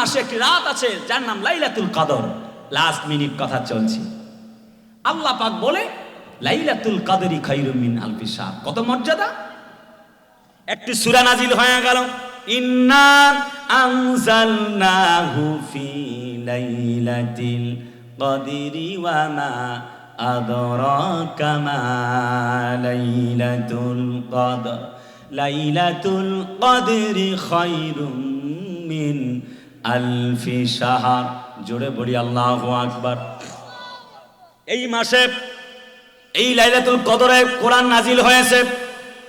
মাসে একটি রাত আছে, যার নাম লাইলাতুল কাদর। লাস্ট মিনিট কথা চলছে। আল্লাহ পাক বলে, লাইলাতুল কদরি খাইরুম মিন আলফি শাহ কত মর্যাদা? একটি সূরা নাজিল হয়ে গেল। ইন্না আনজালনাহু ফি লাইলাতিল কদরি ওয়া মা আদরাকা মা লাইলাতুল কদর। লাইলাতুল কদরি খাইরুম মিন আলফি শাহর, জোরে বলি আল্লাহু আকবার। এই মাসে, এই লাইলাতুল কদরে কোরআন নাজিল হয়েছে।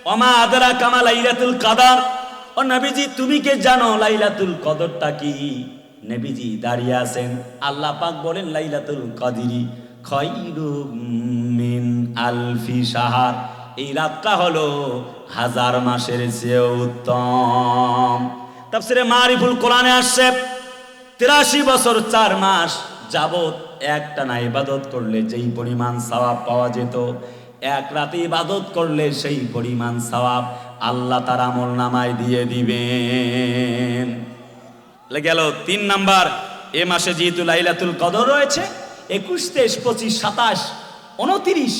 অমা আদরা কামা লাইলাতুল কাদার। ও নবীজি, তুমি কে জানো লাইলাতুল কদরটা কি? নবীজি দাঁড়িয়ে আছেন। আল্লাহ পাক বলেন লাইলাতুল কদরি মিন আলফি সাহার এই রাতটা হলো হাজার মাসের চেয়ে উত্তম। তাফসিরে মারিফুল কোরআনে আসছে, তিরাশি বছর চার মাস যাবত একটা না ইবাদত করলে যেই পরিমাণ সওয়াব পাওয়া যেত, এক রাতে ইবাদত করলে সেই পরিমাণ সওয়াব আল্লাহ তার আমল নামায় দিয়ে দিবেন। গেল তিন নাম্বার, এ মাসে যেহেতু লাইলাতুল কদর রয়েছে, একুশ তেইশ পঁচিশ সাতাশ উনতিরিশ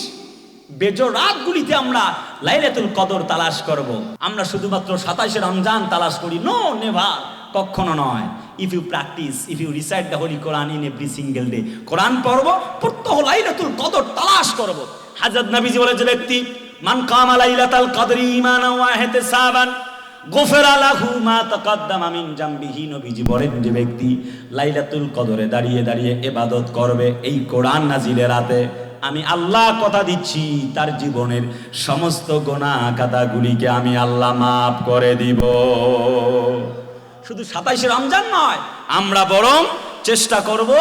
বেজো রাতগুলিতে আমরা লাইলাতুল কদর তালাশ করব। আমরা শুধুমাত্র সাতাশে রমজান তালাশ করি। No, never. কখনো নয়। If you practise if you recite the holy Quran in every single day Quran পড়ব, প্রত্যহ লাইলাতুল কদর তালাশ করব। হাজরত নবীজি বলে যে ব্যক্তি, মান কামা লাইলাতাল কদরি ঈমানা ওয়া ইহতিসাবান গোফেরা লাহু মা তাকাদ্দামা মিন জামবিহি। নবীজি বলেন যে, ব্যক্তি, লাইলাতুল কদরে দাঁড়িয়ে দাঁড়িয়ে এবাদত করবে এই কোরআন নাজিলের রাতে। আমি আল্লাহ কথা দিচ্ছি, তার জীবনের সমস্ত গোনা কাদাগুলিকে আমি আল্লাহ মাফ করে দিব। শুধু সাতাইশে রমজান নয়, আমরা বরং চেষ্টা করব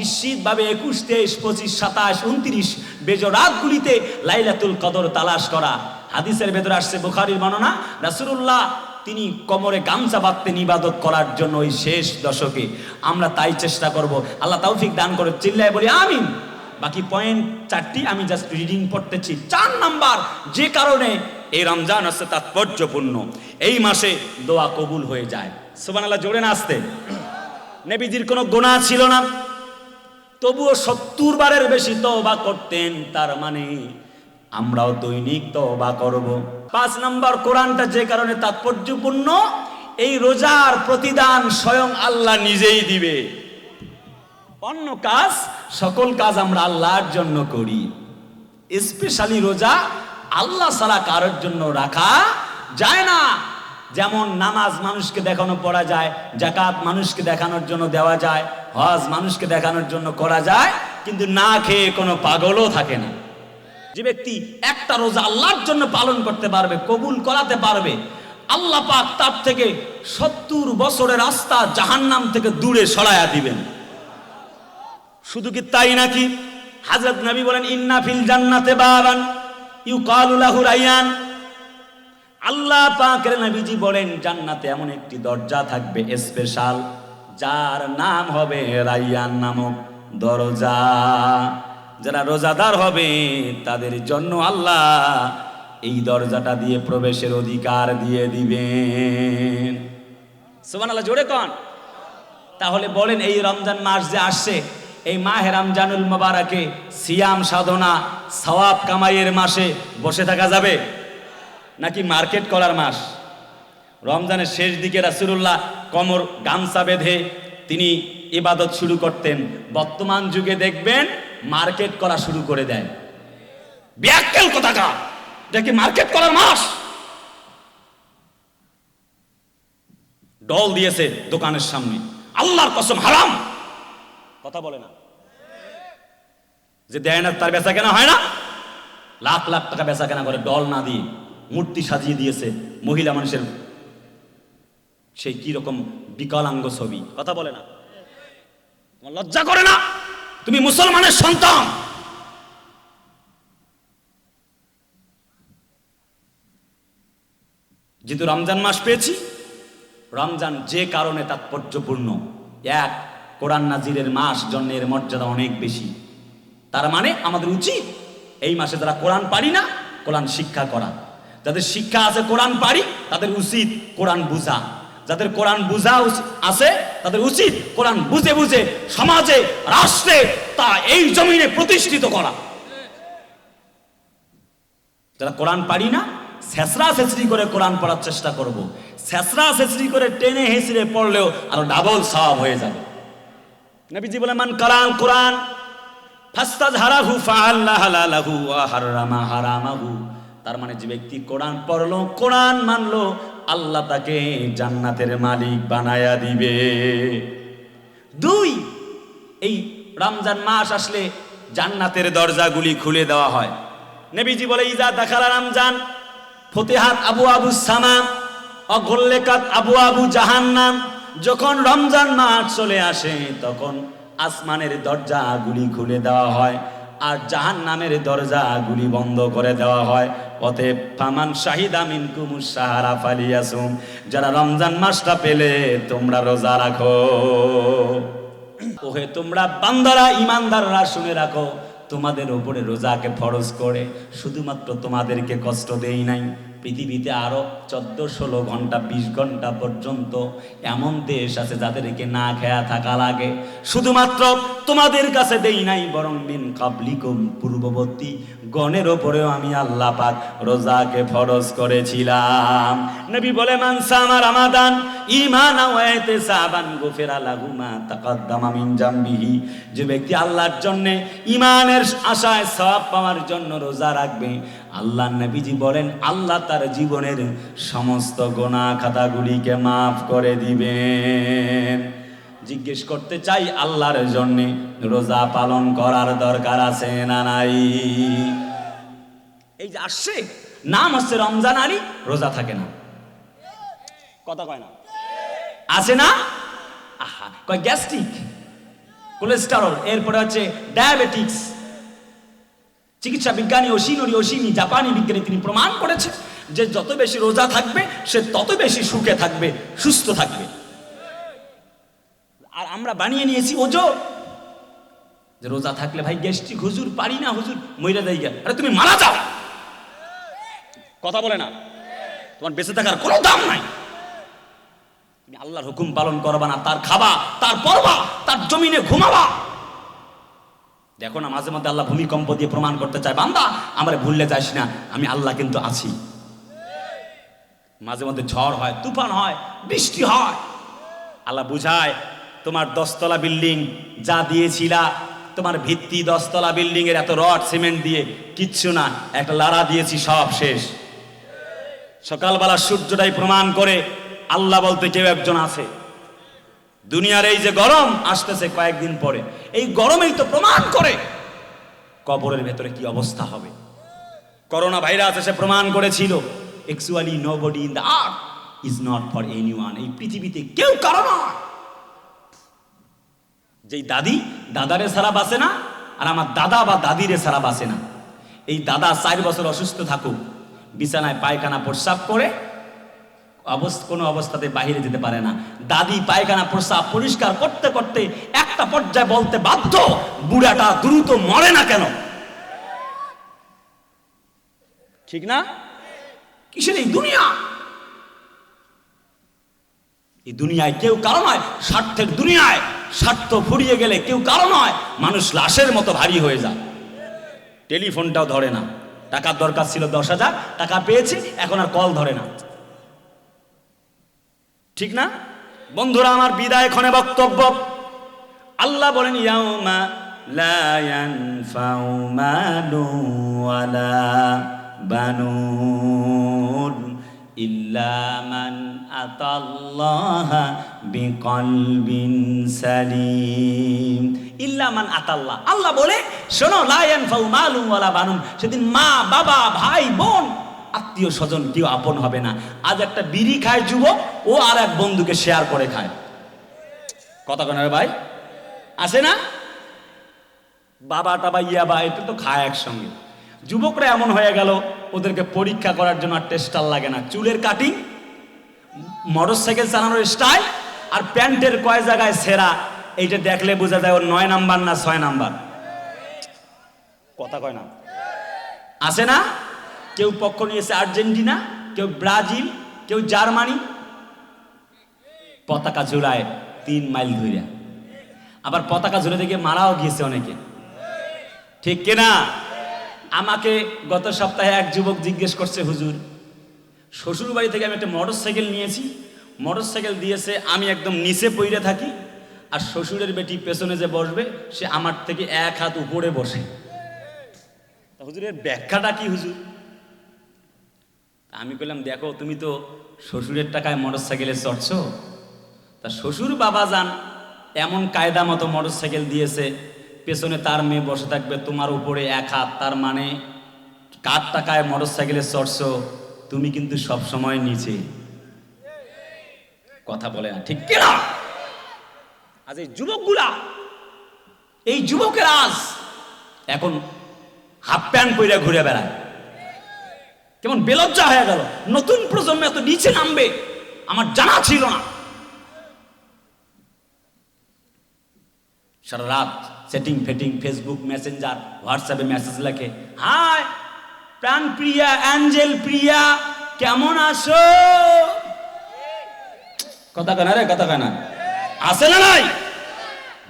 নিশ্চিতভাবে একুশ, তেইশ, পঁচিশ, সাতাশ, উনত্রিশ বেজো রাতগুলিতে লাইলাতুল কদর তালাশ করা। হাদিসের ভেতরে আসছে বুখারির বর্ণনা, রাসূলুল্লাহ তিনি কোমরে গামছা বাঁধতেন ইবাদত করার জন্য ওই শেষ দশকে। আমরা তাই চেষ্টা করব, আল্লাহ তৌফিক দান করে চিল্লায় বলি, আমিন। বাকি পয়েন্ট চারটি আমি জাস্ট রিডিং পড়তেছি। চার নাম্বার, যে কারণে এই রমজান হচ্ছে তাৎপর্যপূর্ণ। এই মাসে দোয়া কবুল হয়ে যায়। সুবহানাল্লাহ, জোরে না আসতে। নেবিজির কোনো গোনা ছিল না। তবুও সত্তর বারের বেশি তওবা করতেন, তার মানে আমরাও দৈনিক তওবা করব। পাঁচ নম্বর, কোরআনটা যে কারণে তাৎপর্যপূর্ণ, এই রোজার প্রতিদান স্বয়ং আল্লাহ নিজেই দিবে। অন্য কাজ সকল কাজ আমরা আল্লাহর জন্য করি। স্পেশালি রোজা আল্লাহ ছাড়া কারোর জন্য রাখা যায় না। যেমন নামাজ মানুষকে দেখানো পড়া যায় জাকাত মানুষকে দেখানোর জন্য দেওয়া যায়, হজ মানুষকে দেখানোর জন্য করা যায়, কিন্তু না খেয়ে কোনো পাগলও থাকে না। যে ব্যক্তি একটা রোজা আল্লাহর জন্য পালন করতে পারবে, কবুল করাতে পারবে, আল্লাহ পাক তার থেকে সত্তর বছরের রাস্তা জাহান্নাম থেকে দূরে সরাইয়া দিবেন। শুধু কি তাই নাকি? হাজরত নবী বলেন, ইন্না ফিল জান্নাতে বাবান ইউ কালুলাহু রাইয়ান। আল্লাহ পাকের নবীজি বলেন, জান্নাতে এমন একটি দরজা থাকবে স্পেশাল যার নাম হবে রাইয়ান নামক দরজা। যারা রোজাদার হবে, তাদের জন্য আল্লাহ এই দরজাটা দিয়ে প্রবেশের অধিকার দিয়ে দিবেন। সুবহানাল্লাহ, জোরে কন। তাহলে বলেন, এই রমজান মাস যে আসছে এই মাহে রমজানুল মোবারকে সিয়াম সাধনা, সওয়াব কামাইয়ের মাসে বসে থাকা যাবে? নাকি মার্কেট করার মাস? রমজানের শেষ দিকে রাসুলুল্লাহ কমর গামছা বেঁধে তিনি ইবাদত শুরু করতেন। বর্তমান যুগে দেখবেন মার্কেট করা শুরু করে দেয়। ব্যাকেল কোথাকা দেখি মার্কেট করার মাস? ডল দিয়েছে দোকানের সামনে। আল্লাহর কসম হারাম। কথা বলে না। যে দেয় না, তার বেচা কেনা হয় না? লাখ লাখ টাকা বেচা কেনা করে, ডল না দিয়ে মূর্তি সাজিয়ে দিয়েছে মহিলা মানুষের। সেই কি রকম বিকলাঙ্গ ছবি? কথা বলে না। তোমার লজ্জা করে না? তুমি মুসলমানের সন্তান। যেহেতু রমজান মাস পেয়েছি, রমজান যে কারণে তাৎপর্যপূর্ণ, এক কোরআন নাজিরের মাস জন্মের মর্যাদা অনেক বেশি। তার মানে আমাদের উচিত এই মাসে যারা কোরআন পারি না, কোরআন শিক্ষা করা। যাদের শিক্ষা আছে কোরআন পারি, তাদের উচিত কোরআন বুঝা। যাদের কোরআন বুঝা আছে, তাদের উচিত কোরআন বুঝে বুঝে সমাজে, রাষ্ট্রে তা এই জমিনে প্রতিষ্ঠিত করা। যারা কোরআন পারি না ছেঁচড়া ছেঁচড়ি করে কোরআন পড়ার চেষ্টা করব। ছেঁচড়া ছেঁচড়ি করে টেনে হেসড়ে পড়লেও আরও ডাবল সওয়াব হয়ে যাবে। নবীজি বলে মান কালাম কোরআন ফাস্তাজ হারাহু তার মানে যে ব্যক্তি কোরআন পড়ল, কোরআন মানলো, আল্লাহ তাকে জান্নাতের মালিক বানায়া দিবে। দুই, এই রমজান মাস আসলে জান্নাতের দরজাগুলি খুলে দেওয়া হয়। নবীজি বলে, ইজা দেখালা রমজান, ফতেহাত আবু আবু সামা অগল্লেকাত আবু আবু জাহান্নাম যখন রমজান মাস চলে আসে, তখন আসমানের দরজাগুলি খুলে দেওয়া হয় আর জাহান নামের দরজাগুলি বন্ধ করে দেওয়া হয়। অতএব, ফামান শাহিদা মিনকুমুস সাহারা ফালিয়াসুম, যারা রমজান মাসটা পেলে তোমরা রোজা রাখো। ওহে, তোমরা বান্দারা, ইমানদাররা শুনে রাখো, তোমাদের উপরে রোজাকে ফরজ করে, শুধুমাত্র তোমাদেরকে কষ্ট দেই নাই। পৃথিবীতে আরও চোদ্দ ষোলো ঘণ্টা, বিশ ঘণ্টা পর্যন্ত এমন দেশ আছে যাদেরকে না খেয়া থাকা লাগে। শুধুমাত্র তোমাদের কাছে দেই নাই, বরং মিন কাবলিকুম পূর্ববর্তী গণের ওপরেও আমি আল্লাহ পাক রোজাকে ফরজ করেছিলাম। নবী বলে মানসা আমার আমাদান ইমান ওয়াইতে সাবান গোফেরা লাগুমা তাকাদ্দামা মিন জামবিহি। যে ব্যক্তি আল্লাহর জন্য ইমানের আশায় সওয়াব পাওয়ার জন্য রোজা রাখবে আল্লাহ নবীজি বলেন, আল্লাহ তার জীবনের সমস্ত গোনা খাতাগুলিকে মাফ করে দিবেন। জিজ্ঞেস করতে চাই, আল্লাহর জন্য রোজা পালন করার দরকার আছে না নাই? এই যে আসছে, নাম হচ্ছে রমজান আলী, রোজা থাকে না। কথা কয় না? আছে না? আহা, কয় গ্যাস্ট্রিক, কোলেস্টেরল, এরপরে হচ্ছে ডায়াবেটিক্স। চিকিৎসা বিজ্ঞানী অসিনরি অসিনি জাপানি বিজ্ঞানী তিনি প্রমাণ করেছে যে যত বেশি রোজা থাকবে, সে তত বেশি সুখে থাকবে, সুস্থ থাকবে। আর আমরা বানিয়ে নিয়েছি ওজো যে রোজা থাকলে ভাই গ্যাস্ট্রিক, হুজুর পারি না, হুজুর মইরা দেয় আরে তুমি মারা যাও। কথা বলে না। তোমার বেঁচে থাকার কোনো দাম নাই। তুমি আল্লাহর হুকুম পালন করবা না, তার খাবা, তার পড়বা তার জমিনে ঘুমাবা। দেখো না, মাঝে মধ্যে আল্লাহ ভূমিকম্প দিয়ে প্রমাণ করতে চায়, বান্দা, আমরা ভুললে যাস না, আমি আল্লাহ কিন্তু আছি। মাঝে মধ্যে ঝড় হয়, তুফান হয়, বৃষ্টি হয়। আল্লাহ বুঝায়, তোমার দশতলা বিল্ডিং যা দিয়েছিলা, তোমার ভিত্তি দশতলা বিল্ডিং এর এত রড, সিমেন্ট দিয়ে কিচ্ছু না, একটা লাড়া দিয়েছি, সব শেষ। সকালবেলা সূর্যটাই প্রমাণ করে, আল্লাহ বলতে কেউ একজন আছে। দুনিয়ার এই যে গরম আসতেছে কয়েকদিন পরে। এই গরমেই তো প্রমাণ করে কবরের ভেতরে কি অবস্থা হবে। করোনা ভাইরাস এসে প্রমাণ করেছিল actually nobody in the earth is not for anyone এই পৃথিবীতে কেউ কারও নয়। যেই দাদি, দাদারে সারা বাসে না, আর আমার দাদা বা দাদিরে সারা বাসে না। এই দাদা চার বছর অসুস্থ থাকুক, বিছানায় পায়খানা প্রস্রাব করে অবস্থা, কোনো অবস্থাতে বাইরে যেতে পারে না। দাদি পায়খানা প্রস্রাব পরিষ্কার করতে করতে একটা পর্যায়ে বলতে বাধ্য, বুড়াটা দ্রুত মরে না কেন? ঠিক না? কিসের এই দুনিয়া? এই দুনিয়ায় কেউ কারও নয়, স্বার্থের দুনিয়ায়। স্বার্থ ফুরিয়ে গেলে কেউ কারও নয়, মানুষ লাশের মতো ভারী হয়ে যায়। টেলিফোনটাও ধরে না। টাকার দরকার ছিল দশ হাজার, টাকা পেয়েছি, এখন আর কল ধরে না। ঠিক না? বন্ধুরা, আমার বিদায় ক্ষণে বক্তব্য। আল্লাহ বলেন, ইয়াউমা আল্লাহ বলে, শোনো, লা ইয়ানফাউ মালু ওয়ালা বানুন। সেদিন মা, বাবা, ভাই, বোন আত্মীয় স্বজন কেউ আপন হবে না। আজ একটা বিড়ি খায় যুবক, ও আর এক বন্ধুকে শেয়ার করে খায়। কথা কেন ভাই? আসে না? বাবা টাবা, ইয়া বা এটা তো খায় একসঙ্গে। যুবকরা এমন হয়ে গেল, ওদেরকে পরীক্ষা করার জন্য আর টেস্টার লাগে না। চুলের কাটিং মোটর সাইকেল চালানোর স্টাইল আর প্যান্টের কয় জায়গায় সেরা, এইটা দেখলে বোঝা যায় ওর নয় নাম্বার না ছয় নাম্বার। কথা কয় না? আছে না? কেউ পক্ষ নিয়েছে আর্জেন্টিনা, কেউ ব্রাজিল, কেউ জার্মানি। পতাকা ঝুলায় তিন মাইল ধইরা। আবার পতাকা ঝুলে থেকে মারাও গিয়েছে অনেকে। ঠিক কিনা আমাকে গত সপ্তাহে এক যুবক জিজ্ঞেস করছে, হুজুর শ্বশুর বাড়ি থেকে আমি একটা মোটর সাইকেল নিয়েছি। মোটর সাইকেল দিয়েছে, আমি একদম নিচে পইরে থাকি আর শ্বশুরের বেটি পেছনে যে বসবে, সে আমার থেকে এক হাত উপরে বসে। হুজুরের ব্যাখ্যাটা কি, হুজুর? আমি বললাম দেখো, তুমি তো শ্বশুরের টাকায় মোটর সাইকেলে চড়ছো। তা শ্বশুর বাবা যান, এমন কায়দা মতো মোটর সাইকেল দিয়েছে, পেছনে তার মেয়ে বসে থাকবে, তোমার উপরে এক হাত, তার মানে কার টাকায় মোটর সাইকেলে চড়ছো, তুমি কিন্তু সব সময় নিচে। কথা বলে না, ঠিক কিনা? আজ এই যুবকগুলা, এই যুবকের আজ এখন হাফ প্যান্ট পরে ঘুরে বেড়ায়। কেমন বেলজ্জা হয়ে গেল। নতুন প্রজন্ম এত নিচে নামবে, আমার জানা ছিল না। সারা রাত সেটিং ফেটিং ফেসবুক মেসেঞ্জার হোয়াটসঅ্যাপে মেসেজ লেখে, হাই প্রাণ প্রিয়া অ্যাঞ্জেল প্রিয়া, কেমন আছো? কথা কেনা রে, কথা কেনা আছে না নাই?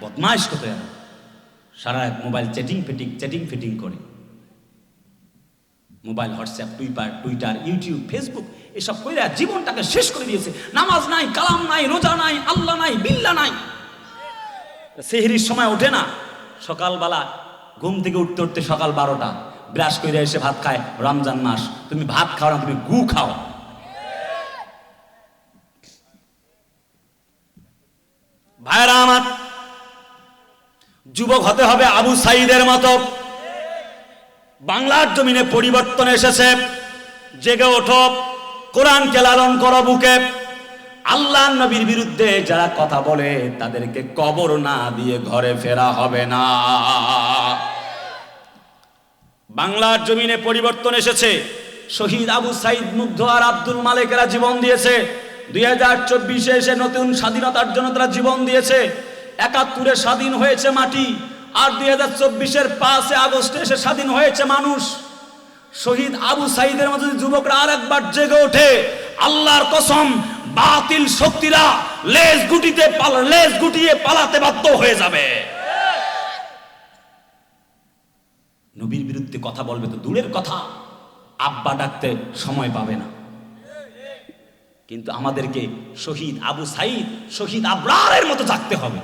বদমাইশ কত সারা মোবাইল চ্যাটিং ফেটিং চ্যাটিং ফিটিং করে। Mobile, WhatsApp, Twitter Twitter, YouTube, Facebook, এসব কইরা জীবনটাকে শেষ করে দিয়েছে। নামাজ নাই, কালাম নাই, রোজা নাই, আল্লাহ নাই, বিল্লা নাই। সেহরির সময় ওঠে না, সকালবেলা ঘুম থেকে উঠতে উঠতে সকাল বারোটা। ব্রাশ করে এসে ভাত খায়, রমজান মাস, তুমি ভাত খাও না, তুমি গু খাও। ভাইরা আমার, যুবক হতে হবে আবু সাইদের মতো। বাংলার জমিনে পরিবর্তন এসেছে। জেগে ওঠো কোরআনকে লালন করো বুকে। আল্লাহ নবীর বিরুদ্ধে যারা কথা বলে, তাদেরকে কবর না দিয়ে ঘরে ফেরা হবে না। বাংলার জমিনে পরিবর্তন এসেছে। শহীদ আবু সাইদ মুগ্ধ আর আব্দুল মালিকেরা জীবন দিয়েছে। দুই হাজার চব্বিশে এসে নতুন স্বাধীনতার জন্য তারা জীবন দিয়েছে। একাত্তরে স্বাধীন হয়েছে মাটি। আর দুই হাজার চব্বিশের পাঁচে আগস্টে এসে স্বাধীন হয়েছে মানুষ। শহীদ আবু সাইদের মতো যুবকরা আর একবার জেগে ওঠে, আল্লাহর কসম, বাতিল শক্তিরা লেজ গুটিতে লেজ গুটিয়ে পালাতে বাধ্য হয়ে যাবে। নবীর বিরুদ্ধে কথা বলবে তো দূরের কথা, আব্বা ডাকতে সময় পাবে না। কিন্তু আমাদেরকে শহীদ আবু সাইদ, শহীদ আবরারের মতো জাগতে হবে।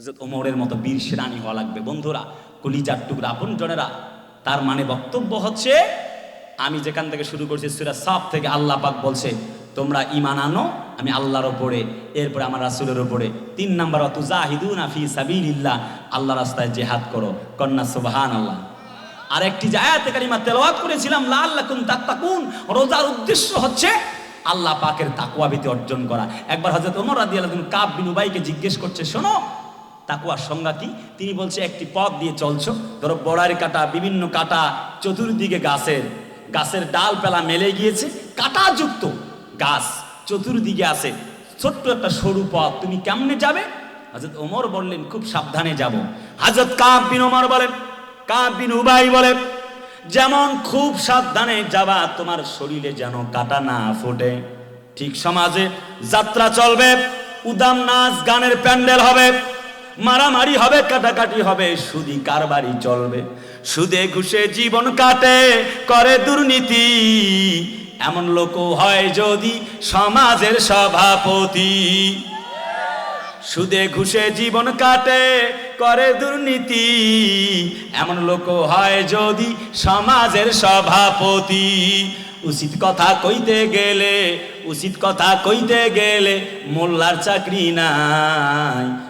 হজরত ওমরের মতো বীর সেনানি হওয়া লাগবে। বন্ধুরা, কলিজার টুকরা আপন জনেরা, তার মানে বক্তব্য হচ্ছে, আমি যেখান থেকে শুরু করছি সুরা সাফ থেকে আল্লাহ পাক বলছে, তোমরা ইমান আনো, আমি আল্লাহর ওপরে, এরপরে আমার রাসুলের ওপরে। তিন নাম্বার অত জাহিদুন আফি সাবিলিল্লাহ আল্লাহ রাস্তায় জেহাদ করো। কন্যা সুবহান আল্লাহ আর একটি জায়াতে কারিমা তেলাওয়াত করেছিলাম লাল্লাকুম তাত্তাকুন, রোজার উদ্দেশ্য হচ্ছে আল্লাহ পাকের তাকুয়া ভীতি অর্জন করা। একবার হযরত ওমর রাদিয়াল্লাহু আনহু কাব বিন জিজ্ঞেস করছে, শোনো তাকুয়ার সংজ্ঞা কি? তিনি বলছে, একটি পথ দিয়ে চলছো। ধরো, বড়ার কাটা, বিভিন্ন কাটা, চতুর্দিকে গাছের গাছের ডাল ডালপালা মেলে গিয়েছে। কাঁটাযুক্ত গাছ চতুর্দিকে আছে। ছোট্ট একটা সরু পথ, তুমি কেমনে যাবে? হাজরত ওমর বললেন, খুব সাবধানে যাব। হাজরত কাব বিন ওমর বলেন, কাব বিন উবাই বলেন, যেমন খুব সাবধানে যাবা, তোমার শরীরে যেন কাটা না ফোটে। ঠিক সমাজে যাত্রা চলবে, উদাম নাচ গানের প্যান্ডেল হবে মারামারি হবে, কাটাকাটি হবে, সুদি কারবারি চলবে। সুদে ঘুষে জীবন কাটে, করে দুর্নীতি। এমন লোক হয় যদি সমাজের সভাপতি। সুদে ঘুষে জীবন কাটে, করে দুর্নীতি। এমন লোক হয় যদি সমাজের সভাপতি। উচিত কথা কইতে গেলে, উচিত কথা কইতে গেলে মোল্লার চাকরি নাই।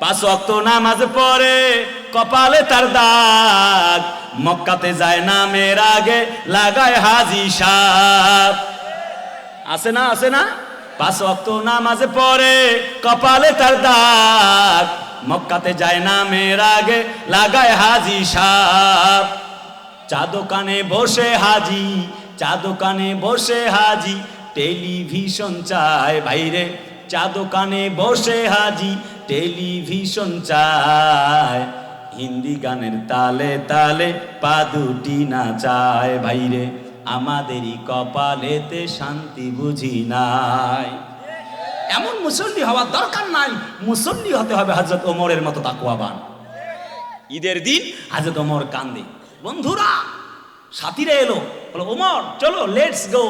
পাঁচ অক্ত নামাজ পড়ে, কপালে তার দাগ। মক্কাতে যায় নামের আগে, লাগায় হাজি সাপ। আছে না আছে না? পাঁচ অক্ত নামাজে পড়ে, কপালে তার দাগ। মক্কাতে যায় না মেয়ের আগে, লাগায় হাজি সাপ। চা দোকানে বসে হাজি, চা দোকানে বসে হাজি। টেলিভিশন চায় বাইরে চা দোকানে বসে হাজি টেলিভিশন চায়। হিন্দি গানের তালে তালে পা দুটি নাচায়। ভাইরে, আমাদেরই কপালেতে শান্তি বুঝি নাই। এমন মুসল্লি হওয়ার দরকার নাই। মুসল্লি হতে হবে হজরত ওমরের মতো তাকুয়াবান ঈদের দিন হাজরত ওমর কান্দে বন্ধুরা, সাথীরা এলো। বলো, ওমর, চলো লেটস গো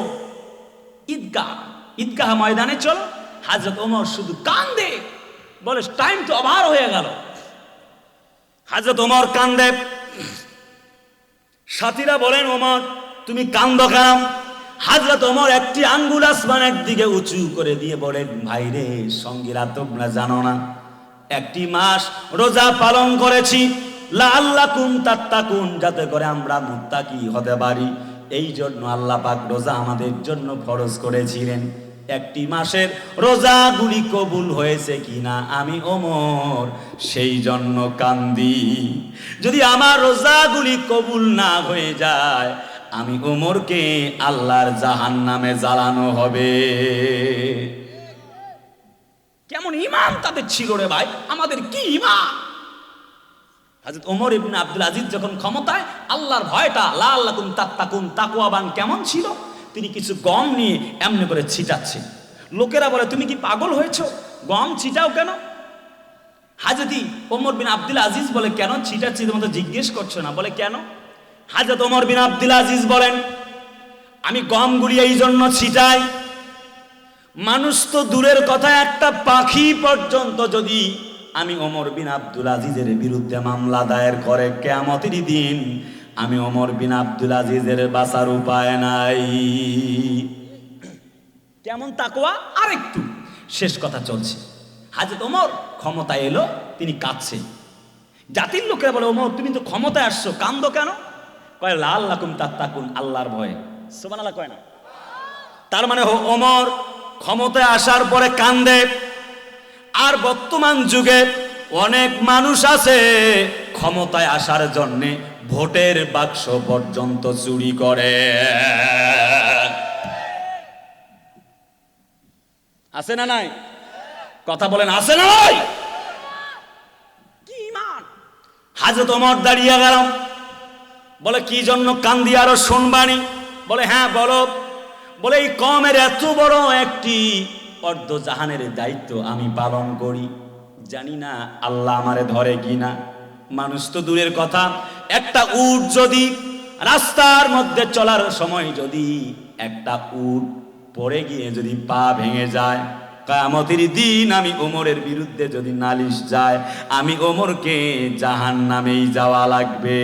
ঈদগাহ ঈদগাহ ময়দানে চলো। হাজরত ওমর শুধু কান্দে বলে টাইম তো অভার হয়ে গেল। হাজরত ওমর কান্দে। সাথীরা বলেন, ওমর, তুমি কান্দ কেন? হাজরত ওমর একটি আঙ্গুল আসমানের দিকে উঁচু করে দিয়ে বলেন ভাইরে সঙ্গীরা তোমরা জানো না, একটি মাস রোজা পালন করেছি। লা আল্লাহ কুন তাত্তাকুন, যাতে করে আমরা মুত্তাকি হতে পারি। এই জন্য আল্লাহ পাক রোজা আমাদের জন্য ফরজ করেছিলেন। একটি মাসের রোজাগুলি কবুল হয়েছে কিনা আমি ওমর? সেই জন্য কান্দি। যদি আমার রোজাগুলি কবুল না হয়ে যায়, আমি ওমরকে আল্লাহর জাহান নামে জ্বালানো হবে। কেমন ইমান তাদের ছিল রে ভাই? আমাদের কি ইমান হাজরত ওমর ইবনে আব্দুল আজিজ যখন ক্ষমতায়, আল্লাহর ভয়টা, লা আল্লাহ কুম তাত্তাকুন, তাকুয়াবান কেমন ছিল? তিনি কিছু গম নিয়ে এমনি করে ছিটাচ্ছে লোকেরা বলে, তুমি কি পাগল হয়েছো? গম ছিটাও কেন? হাজরতি ওমর বিন আব্দুল আজিজ বলে, কেন ছিটাচ্ছি তোমাদের জিজ্ঞেস করছ না? বলে, কেন? হাজরত ওমর বিন আব্দুল আজিজ বলেন, আমি গম গমগুলি এই জন্য ছিটাই, মানুষ তো দূরের কথা, একটা পাখি পর্যন্ত যদি আমি ওমর বিন আব্দুল আজিজের বিরুদ্ধে মামলা দায়ের করে কেমতের দিন আমি ওমর বিন আব্দুল আজিজের বাঁচার উপায় নাই। কেমন তাকোয়া আরেকটু। শেষ কথা চলছে। হাজরত ওমর ক্ষমতায় এলো, তিনি কাঁদছে। জাতির লোকেরা বলে, ওমর, তুমি তো ক্ষমতায় আসছো কান্দো কেন? কয় লাল লাকুম তার তাকুন আল্লাহর ভয়ে। সোমান আল্লাহ কয় না। তার মানে ওমর ক্ষমতায় আসার পরে কান্দে। আর বর্তমান যুগে অনেক মানুষ আছে ক্ষমতায় আসার জন্য ভোটের বাক্স পর্যন্ত চুরি করে। আছে না নাই? কথা বলেন আছে না নাই? হাজরত ওমর দাঁড়িয়ে গেলাম। বলে কি জন্য কান্দি আরও শুনবানি? বলে হ্যাঁ বলো। বলে এই কমের এত বড় একটি অর্ধ জাহানের দায়িত্ব আমি পালন করি। জানি না আল্লাহ আমারে ধরে কিনা। মানুষ তো দূরের কথা। একটা উট যদি রাস্তার মধ্যে চলার সময় যদি একটা উট পড়ে গিয়ে যদি পা ভেঙে যায় কামতির দিন আমি ওমরের বিরুদ্ধে যদি নালিশ যায়, আমি ওমরকে জাহান নামেই যাওয়া লাগবে।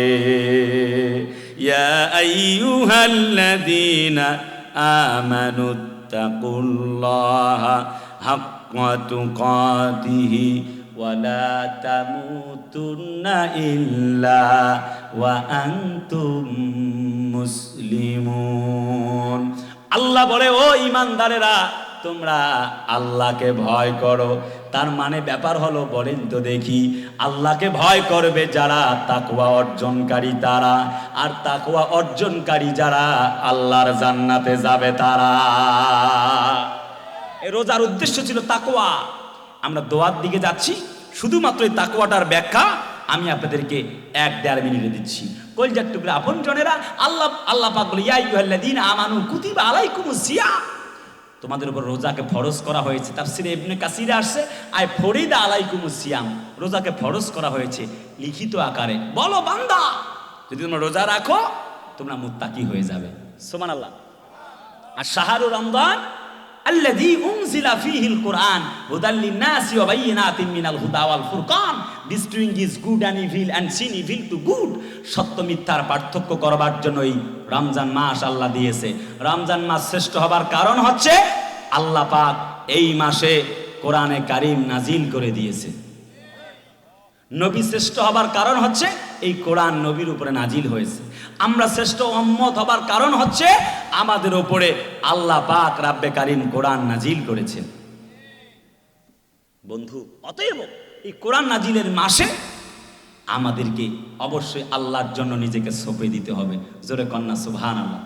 ইয়া আইয়ুহাল্লাযীনা আমানু তামুতুন্না ইল্লা ওয়া আনতুম মুসলিমুন। আল্লাহ বলে, ও ইমানদারেরা তোমরা আল্লাহকে ভয় করো। তার মানে ব্যাপার হলো, বলেন তো দেখি, আল্লাহকে ভয় করবে যারা তাকওয়া অর্জনকারী তারা, আর তাকওয়া অর্জনকারী যারা আল্লাহর জান্নাতে যাবে তারা। রোজার উদ্দেশ্য ছিল তাকওয়া। আমরা দোয়ার দিকে যাচ্ছি, শুধুমাত্র এই তাকওয়াটার ব্যাখ্যা আমি আপনাদেরকে এক দেড় মিনিটে দিচ্ছি। কলজার টুকরা, আপন জনেরা, আল্লাহ আল্লাহ পাক বলে, ইয়া আইয়ুহাল্লাযীনা আমানু কুতিবা আলাইকুমুস সিয়াম। তোমাদের উপর রোজাকে ফরজ করা হয়েছে। তার তাফসিরে ইবনে কাসিরে আসছে, আয় ফরিদা আলাইকুমুস সিয়াম। রোজাকে ফরজ করা হয়েছে লিখিত আকারে। বলো, বান্দা, যদি তোমরা রোজা রাখো, তোমরা মুত্তাকি হয়ে যাবে। সুবহানাল্লাহ। আর শাহরু আল্লাযী উনজিলা ফীহিল কুরআন, হুদাল লিন-নাসি ওয়া বাইয়িনাতিন মিনাল হুদা ওয়াল Furqan. Distinguish is good and evil and sin evil to good সত্য মিথ্যার পার্থক্য করবার জন্যই রমজান মাস আল্লাহ দিয়েছে। রমজান মাস শ্রেষ্ঠ হবার কারণ হচ্ছে আল্লাহ পাক এই মাসে কোরআনে কারিম নাজিল করে দিয়েছে। নবী শ্রেষ্ঠ হবার কারণ হচ্ছে এই কোরআন নবীর উপরে নাজিল হয়েছে। আমরা শ্রেষ্ঠ উম্মত হবার কারণ হচ্ছে আমাদের ওপরে আল্লাহ পাক রাব্বে কারিম কোরআন নাজিল করেছেন। বন্ধু, অতএব এই কোরআন নাজিলের মাসে আমাদেরকে অবশ্যই আল্লাহর জন্য নিজেকে সঁপে দিতে হবে। জোরে কন্যা সুবহান আল্লাহ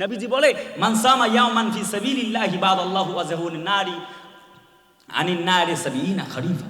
নবীজি বলে মানসামা ইয়ামান ফি সাবিলিল্লাহি বাদাল্লাহু ওয়াজহুন নারি আনিন নারি সাবিনা খরিফা।